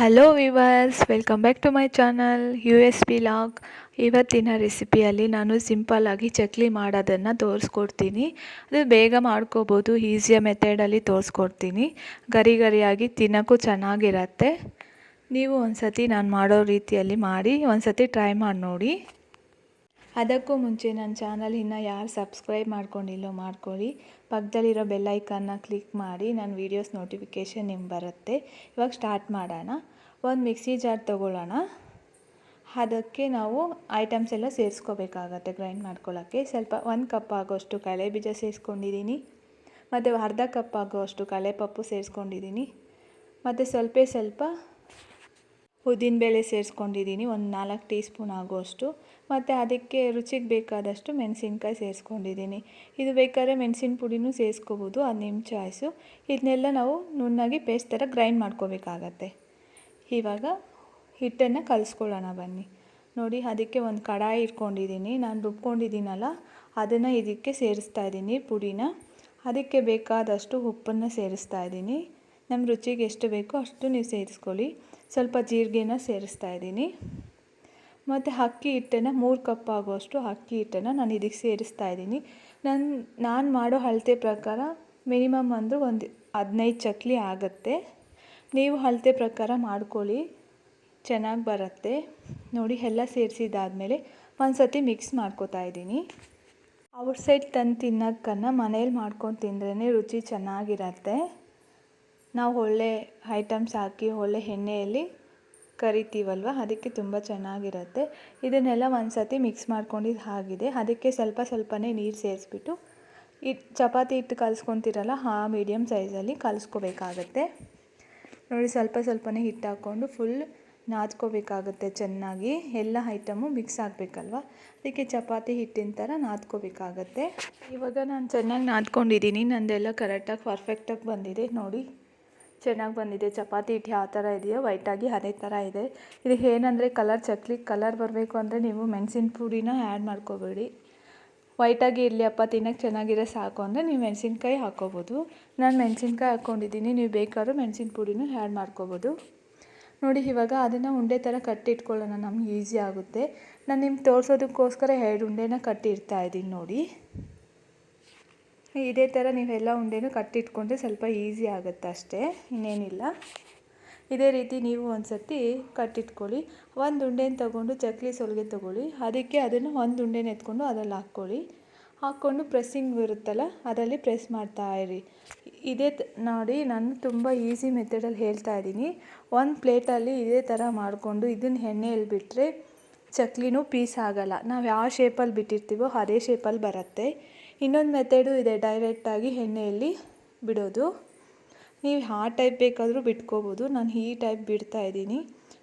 Hello viewers welcome back to my channel U S P log ಇವತ್ತಿನ ರೆಸಿಪಿಯಲ್ಲಿ ನಾನು ಸಿಂಪಲ್ಲಾಗಿ ಚಕ್ಲಿ ಮಾಡೋದನ್ನು ತೋರಿಸ್ಕೊಡ್ತೀನಿ. ಅದು ಬೇಗ ಮಾಡ್ಕೋಬೋದು ಈಸಿಯ ಮೆಥಡಲ್ಲಿ ತೋರಿಸ್ಕೊಡ್ತೀನಿ. ಗರಿ ಗರಿಯಾಗಿ ತಿನ್ನೋಕ್ಕೂ ಚೆನ್ನಾಗಿರತ್ತೆ. ನೀವು ಒಂದು ಸತಿ ನಾನು ಮಾಡೋ ರೀತಿಯಲ್ಲಿ ಮಾಡಿ ಒಂದು ಸತಿ ಟ್ರೈ ಮಾಡಿ ನೋಡಿ. ಅದಕ್ಕೂ ಮುಂಚೆ ನನ್ನ ಚಾನಲ್ ಇನ್ನು ಯಾರು ಸಬ್ಸ್ಕ್ರೈಬ್ ಮಾಡ್ಕೊಂಡಿಲ್ಲೋ ಮಾಡ್ಕೊಳ್ಳಿ. ಪಕ್ಕದಲ್ಲಿರೋ ಬೆಲ್ಲೈಕನ್ನ ಕ್ಲಿಕ್ ಮಾಡಿ ನನ್ನ ವೀಡಿಯೋಸ್ ನೋಟಿಫಿಕೇಷನ್ ನಿಮ್ಗೆ ಬರುತ್ತೆ. ಇವಾಗ ಸ್ಟಾರ್ಟ್ ಮಾಡೋಣ. ಒಂದು ಮಿಕ್ಸಿ ಜಾರ್ ತೊಗೊಳ್ಳೋಣ. ಅದಕ್ಕೆ ನಾವು ಐಟಮ್ಸ್ ಎಲ್ಲ ಸೇರಿಸ್ಕೋಬೇಕಾಗತ್ತೆ ಗ್ರೈಂಡ್ ಮಾಡ್ಕೊಳ್ಳೋಕ್ಕೆ. ಸ್ವಲ್ಪ ಒಂದು ಕಪ್ ಆಗೋಷ್ಟು ಕಳೆ ಬೀಜ ಸೇರಿಸ್ಕೊಂಡಿದ್ದೀನಿ. ಮತ್ತು ಅರ್ಧ ಕಪ್ ಆಗೋಷ್ಟು ಕಳೆಪಪ್ಪು ಸೇರಿಸ್ಕೊಂಡಿದ್ದೀನಿ. ಮತ್ತು ಸ್ವಲ್ಪ ಸ್ವಲ್ಪ ಉದ್ದಿನಬೇಳೆ ಸೇರಿಸ್ಕೊಂಡಿದ್ದೀನಿ, ಒಂದು ನಾಲ್ಕು ಟೀ ಸ್ಪೂನ್ ಆಗುವಷ್ಟು ಮತ್ತು ಅದಕ್ಕೆ ರುಚಿಗೆ ಬೇಕಾದಷ್ಟು ಮೆಣಸಿನ್ಕಾಯಿ ಸೇರಿಸ್ಕೊಂಡಿದ್ದೀನಿ. ಇದು ಬೇಕಾದ್ರೆ ಮೆಣಸಿನ ಪುಡಿನೂ ಸೇರಿಸ್ಕೋಬೋದು, ಅದು ನಿಮ್ಮ ಚಾಯ್ಸು. ಇದನ್ನೆಲ್ಲ ನಾವು ನುಣ್ಣಾಗಿ ಪೇಸ್ಟ್ ಥರ ಗ್ರೈಂಡ್ ಮಾಡ್ಕೋಬೇಕಾಗತ್ತೆ. ಇವಾಗ ಹಿಟ್ಟನ್ನು ಕಲಿಸ್ಕೊಳ್ಳೋಣ ಬನ್ನಿ. ನೋಡಿ, ಅದಕ್ಕೆ ಒಂದು ಕಡಾಯಿ ಇಟ್ಕೊಂಡಿದ್ದೀನಿ. ನಾನು ರುಬ್ಕೊಂಡಿದ್ದೀನಲ್ಲ, ಅದನ್ನು ಇದಕ್ಕೆ ಸೇರಿಸ್ತಾ ಇದ್ದೀನಿ ಪುಡಿನ. ಅದಕ್ಕೆ ಬೇಕಾದಷ್ಟು ಉಪ್ಪನ್ನು ಸೇರಿಸ್ತಾ ಇದ್ದೀನಿ. ನಮ್ಮ ರುಚಿಗೆ ಎಷ್ಟು ಬೇಕೋ ಅಷ್ಟು ನೀವು ಸೇರಿಸ್ಕೊಳ್ಳಿ. ಸ್ವಲ್ಪ ಜೀರಿಗೆನ ಸೇರಿಸ್ತಾ ಇದ್ದೀನಿ. ಮತ್ತು ಅಕ್ಕಿ ಹಿಟ್ಟನ್ನು ಮೂರು ಕಪ್ ಆಗುವಷ್ಟು ಅಕ್ಕಿ ಹಿಟ್ಟನ್ನು ನಾನು ಇದಕ್ಕೆ ಸೇರಿಸ್ತಾ ಇದ್ದೀನಿ. ನನ್ನ ನಾನು ಮಾಡೋ ಅಳತೆ ಪ್ರಕಾರ ಮಿನಿಮಮ್ ಅಂದರೂ ಒಂದು ಹದಿನೈದು ಚಕ್ಲಿ ಆಗುತ್ತೆ. ನೀವು ಅಳತೆ ಪ್ರಕಾರ ಮಾಡ್ಕೊಳ್ಳಿ. ಚೆನ್ನಾಗಿ ಬರುತ್ತೆ. ನೋಡಿ, ಎಲ್ಲ ಸೇರಿಸಿದಾದ್ಮೇಲೆ ಒಂದು ಸತಿ ಮಿಕ್ಸ್ ಮಾಡ್ಕೋತಾ ಇದ್ದೀನಿ. ಔಟ್ಸೈಡ್ ತಂದು ತಿನ್ನೋಕ್ಕನ್ನು ಮನೇಲಿ ಮಾಡ್ಕೊಂಡು ತಿಂದ್ರೇ ರುಚಿ ಚೆನ್ನಾಗಿರತ್ತೆ. ನಾವು ಒಳ್ಳೆ ಐಟಮ್ಸ್ ಹಾಕಿ, ಒಳ್ಳೆ ಎಣ್ಣೆಯಲ್ಲಿ ಕರಿತೀವಲ್ವ? ಅದಕ್ಕೆ ತುಂಬ ಚೆನ್ನಾಗಿರುತ್ತೆ. ಇದನ್ನೆಲ್ಲ ಒಂದು ಸತಿ ಮಿಕ್ಸ್ ಮಾಡ್ಕೊಂಡಿದ್ದು ಆಗಿದೆ. ಅದಕ್ಕೆ ಸ್ವಲ್ಪ ಸ್ವಲ್ಪನೇ ನೀರು ಸೇರಿಸ್ಬಿಟ್ಟು ಹಿಟ್ಟು ಚಪಾತಿ ಹಿಟ್ಟು ಕಲಿಸ್ಕೊತಿರಲ್ಲ, ಆ ಮೀಡಿಯಮ್ ಸೈಜಲ್ಲಿ ಕಲಿಸ್ಕೋಬೇಕಾಗತ್ತೆ. ನೋಡಿ, ಸ್ವಲ್ಪ ಸ್ವಲ್ಪನೇ ಹಿಟ್ಟು ಹಾಕ್ಕೊಂಡು ಫುಲ್ ನಾದ್ಕೋಬೇಕಾಗುತ್ತೆ ಚೆನ್ನಾಗಿ. ಎಲ್ಲ ಐಟಮು ಮಿಕ್ಸ್ ಆಗಬೇಕಲ್ವ? ಅದಕ್ಕೆ ಚಪಾತಿ ಹಿಟ್ಟಿನ ಥರ ನಾದ್ಕೋಬೇಕಾಗತ್ತೆ. ಇವಾಗ ನಾನು ಚೆನ್ನಾಗಿ ನಾದ್ಕೊಂಡಿದ್ದೀನಿ. ನಂದೆಲ್ಲ ಕರೆಕ್ಟಾಗಿ ಪರ್ಫೆಕ್ಟಾಗಿ ಬಂದಿದೆ. ನೋಡಿ. ಚೆನ್ನಾಗಿ ಬಂದಿದೆ. ಚಪಾತಿ ಹಿಟ್ಟು ಯಾವ ಥರ ಇದೆಯೋ? ವೈಟಾಗಿ ಅದೇ ಥರ ಇದೆ. ಇದು ಏನಂದರೆ ಕಲರ್ ಚಕ್ಲಿ ಕಲರ್ ಬರಬೇಕು ಅಂದರೆ ನೀವು ಮೆಣಸಿನ ಪುಡಿನ ಆ್ಯಡ್ ಮಾಡ್ಕೋಬೇಡಿ. ವೈಟಾಗಿ ಇರಲಿ ಅಪ್ಪ ತಿನ್ನೋಕ್ಕೆ ಚೆನ್ನಾಗಿರೋ ಸಾಕು ಅಂದರೆ ನೀವು ಮೆಣಸಿನ್ಕಾಯಿ ಹಾಕ್ಕೋಬೋದು ನಾನು ಮೆಣಸಿನ್ಕಾಯಿ ಹಾಕ್ಕೊಂಡಿದ್ದೀನಿ. ನೀವು ಬೇಕಾದ್ರೂ ಮೆಣಸಿನ ಪುಡಿನೂ ಆ್ಯಡ್ ಮಾಡ್ಕೋಬೋದು. ನೋಡಿ, ಇವಾಗ ಅದನ್ನು ಉಂಡೆ ಥರ ಕಟ್ಟಿಟ್ಕೊಳ್ಳೋಣ. ನಮ್ಗೆ ಈಸಿ ಆಗುತ್ತೆ. ನಾನು ನಿಮ್ಗೆ ತೋರಿಸೋದಕ್ಕೋಸ್ಕರ ಎರಡು ಉಂಡೆನ ಕಟ್ಟಿರ್ತಾ ಇದ್ದೀನಿ ನೋಡಿ. ಇದೇ ಥರ ನೀವೆಲ್ಲ ಉಂಡೆನೂ ಕಟ್ಟಿಟ್ಕೊಂಡ್ರೆ ಸ್ವಲ್ಪ ಈಸಿ ಆಗುತ್ತೆ ಅಷ್ಟೇ, ಇನ್ನೇನಿಲ್ಲ. ಇದೇ ರೀತಿ ನೀವು ಒಂದು ಸರ್ತಿ ಕಟ್ಟಿಟ್ಕೊಳ್ಳಿ. ಒಂದು ಉಂಡೆನ ತಗೊಂಡು ಚಕ್ಲಿ ಸೊಲಿಗೆ ತೊಗೊಳ್ಳಿ. ಅದಕ್ಕೆ ಅದನ್ನು ಒಂದು ಉಂಡೆನ ಎತ್ಕೊಂಡು ಅದರಲ್ಲಿ ಹಾಕ್ಕೊಳ್ಳಿ. ಹಾಕ್ಕೊಂಡು ಪ್ರೆಸ್ಸಿಂಗ್ ಇರುತ್ತಲ್ಲ ಅದರಲ್ಲಿ ಪ್ರೆಸ್ ಮಾಡ್ತಾ ಇರಿ. ಇದೇ ನೋಡಿ, ನಾನು ತುಂಬ ಈಸಿ ಮೆಥಡಲ್ಲಿ ಹೇಳ್ತಾ ಇದ್ದೀನಿ. ಒಂದು ಪ್ಲೇಟಲ್ಲಿ ಇದೇ ಥರ ಮಾಡಿಕೊಂಡು ಇದನ್ನು ಎಣ್ಣೆಯಲ್ಲಿ ಬಿಟ್ಟರೆ ಚಕ್ಲಿನೂ ಪೀಸ್ ಆಗೋಲ್ಲ. ನಾವು ಯಾವ ಶೇಪಲ್ಲಿ ಬಿಟ್ಟಿರ್ತೀವೋ ಅದೇ ಶೇಪಲ್ಲಿ ಬರುತ್ತೆ. ಇನ್ನೊಂದು ಮೆಥಡು ಇದೆ ಡೈರೆಕ್ಟಾಗಿ ಎಣ್ಣೆಯಲ್ಲಿ ಬಿಡೋದು. ನೀವು ಆ ಟೈಪ್ ಬೇಕಾದರೂ ಬಿಟ್ಕೋಬೋದು. ನಾನು ಈ ಟೈಪ್ ಬಿಡ್ತಾ ಇದ್ದೀನಿ.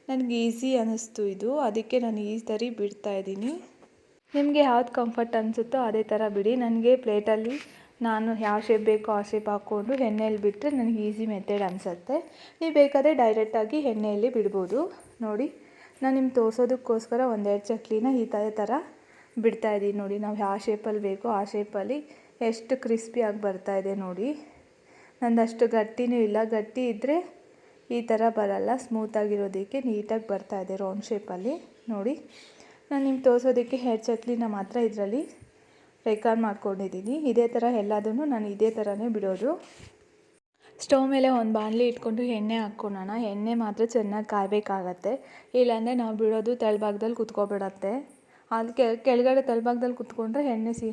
ನನಗೆ ಈಸಿ ಅನ್ನಿಸ್ತು ಇದು. ಅದಕ್ಕೆ ನಾನು ಈ ಸರಿ ಬಿಡ್ತಾ ಇದ್ದೀನಿ. ನಿಮಗೆ ಯಾವ್ದು ಕಂಫರ್ಟ್ ಅನಿಸುತ್ತೋ ಅದೇ ಥರ ಬಿಡಿ. ನನಗೆ ಪ್ಲೇಟಲ್ಲಿ ನಾನು ಯಾವ ಶೇಪ್ ಬೇಕೋ ಆ ಶೇಪ್ ಹಾಕ್ಕೊಂಡು ಎಣ್ಣೆಯಲ್ಲಿ ಬಿಟ್ಟರೆ ನನಗೆ ಈಸಿ ಮೆಥಡ್ ಅನಿಸುತ್ತೆ. ನೀವು ಬೇಕಾದರೆ ಡೈರೆಕ್ಟಾಗಿ ಎಣ್ಣೆಯಲ್ಲಿ ಬಿಡ್ಬೋದು. ನೋಡಿ, ನಾನು ನಿಮ್ಗೆ ತೋರಿಸೋದಕ್ಕೋಸ್ಕರ ಒಂದೆರಡು ಚಕ್ಲಿನ ಈ ಥರ ಥರ ಬಿಡ್ತಾಯಿದ್ದೀನಿ ನೋಡಿ, ನಾವು ಯಾವ ಶೇಪಲ್ಲಿ ಬೇಕೋ ಆ ಶೇಪಲ್ಲಿ ಎಷ್ಟು ಕ್ರಿಸ್ಪಿಯಾಗಿ ಇದೆ ನೋಡಿ. ನಂದಷ್ಟು ಗಟ್ಟಿನೂ ಇಲ್ಲ, ಗಟ್ಟಿ ಇದ್ದರೆ ಈ ಥರ ಬರಲ್ಲ ಸ್ಮೂತಾಗಿರೋದಕ್ಕೆ ನೀಟಾಗಿ ಬರ್ತಾ ಇದೆ ರೌಂಡ್ ಶೇಪಲ್ಲಿ ನೋಡಿ. ನಾನು ನಿಮ್ಗೆ ತೋರಿಸೋದಕ್ಕೆ ಹೇರ್ ಚಕ್ಲಿನ ಮಾತ್ರ ಇದರಲ್ಲಿ ರೆಕಾರ್ಡ್ ಮಾಡ್ಕೊಂಡಿದ್ದೀನಿ ಇದೇ ಥರ ಎಲ್ಲದನ್ನು ನಾನು ಇದೇ ಥರನೇ ಬಿಡೋದು. ಸ್ಟವ್ ಮೇಲೆ ಒಂದು ಬಾಣಲಿ ಇಟ್ಕೊಂಡು ಎಣ್ಣೆ ಹಾಕ್ಕೊಳ್ಳೋಣ ಎಣ್ಣೆ ಮಾತ್ರ ಚೆನ್ನಾಗಿ ಕಾಯಬೇಕಾಗತ್ತೆ. ಇಲ್ಲಾಂದರೆ ನಾವು ಬಿಡೋದು ತೆಳಭಾಗದಲ್ಲಿ ಕುತ್ಕೊಬಿಡತ್ತೆ. ಅಲ್ಲಿ ಕೆಳಗಡೆ ತಲೆಭಾಗದಲ್ಲಿ ಕುತ್ಕೊಂಡ್ರೆ ಎಣ್ಣೆ ಸಿ,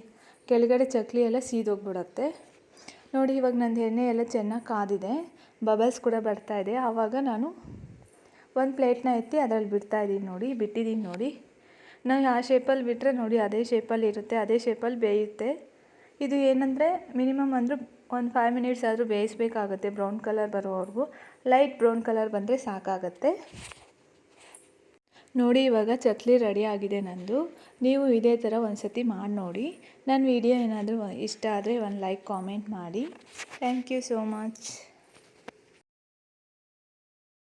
ಕೆಳಗಡೆ ಚಕ್ಲಿ ಎಲ್ಲ ಸೀದೋಗ್ಬಿಡತ್ತೆ. ನೋಡಿ ಇವಾಗ ನಂದು ಎಣ್ಣೆ ಎಲ್ಲ ಚೆನ್ನಾಗಿ ಕಾದಿದೆ. ಬಬಲ್ಸ್ ಕೂಡ ಬರ್ತಾ ಇದೆ. ಆವಾಗ ನಾನು ಒಂದು ಪ್ಲೇಟ್ನ ಎತ್ತಿ ಅದರಲ್ಲಿ ಬಿಡ್ತಾಯಿದ್ದೀನಿ ನೋಡಿ, ಬಿಟ್ಟಿದ್ದೀನಿ ನೋಡಿ. ನಾವು ಆ ಶೇಪಲ್ಲಿ ಬಿಟ್ಟರೆ ನೋಡಿ ಅದೇ ಶೇಪಲ್ಲಿ ಇರುತ್ತೆ, ಅದೇ ಶೇಪಲ್ಲಿ ಬೇಯುತ್ತೆ. ಇದು ಏನಂದರೆ ಮಿನಿಮಮ್ ಅಂದರೂ ಒಂದು ಫೈವ್ ಮಿನಿಟ್ಸ್ ಆದರೂ ಬೇಯಿಸ್ಬೇಕಾಗುತ್ತೆ ಬ್ರೌನ್ ಕಲರ್ ಬರೋವರೆಗೂ. ಲೈಟ್ ಬ್ರೌನ್ ಕಲರ್ ಬಂದರೆ ಸಾಕಾಗತ್ತೆ. ನೋಡಿ, ಇವಾಗ ಚಕ್ಲಿ ರೆಡಿ ಆಗಿದೆ ನಂದು. ನೀವು ಇದೇ ಥರ ಒಂದು ಸತಿ ಮಾಡಿ ನೋಡಿ. ನನ್ನ ವಿಡಿಯೋ ಏನಾದರೂ ಇಷ್ಟ ಆದರೆ ಒಂದು ಲೈಕ್ ಕಾಮೆಂಟ್ ಮಾಡಿ. Thank you so much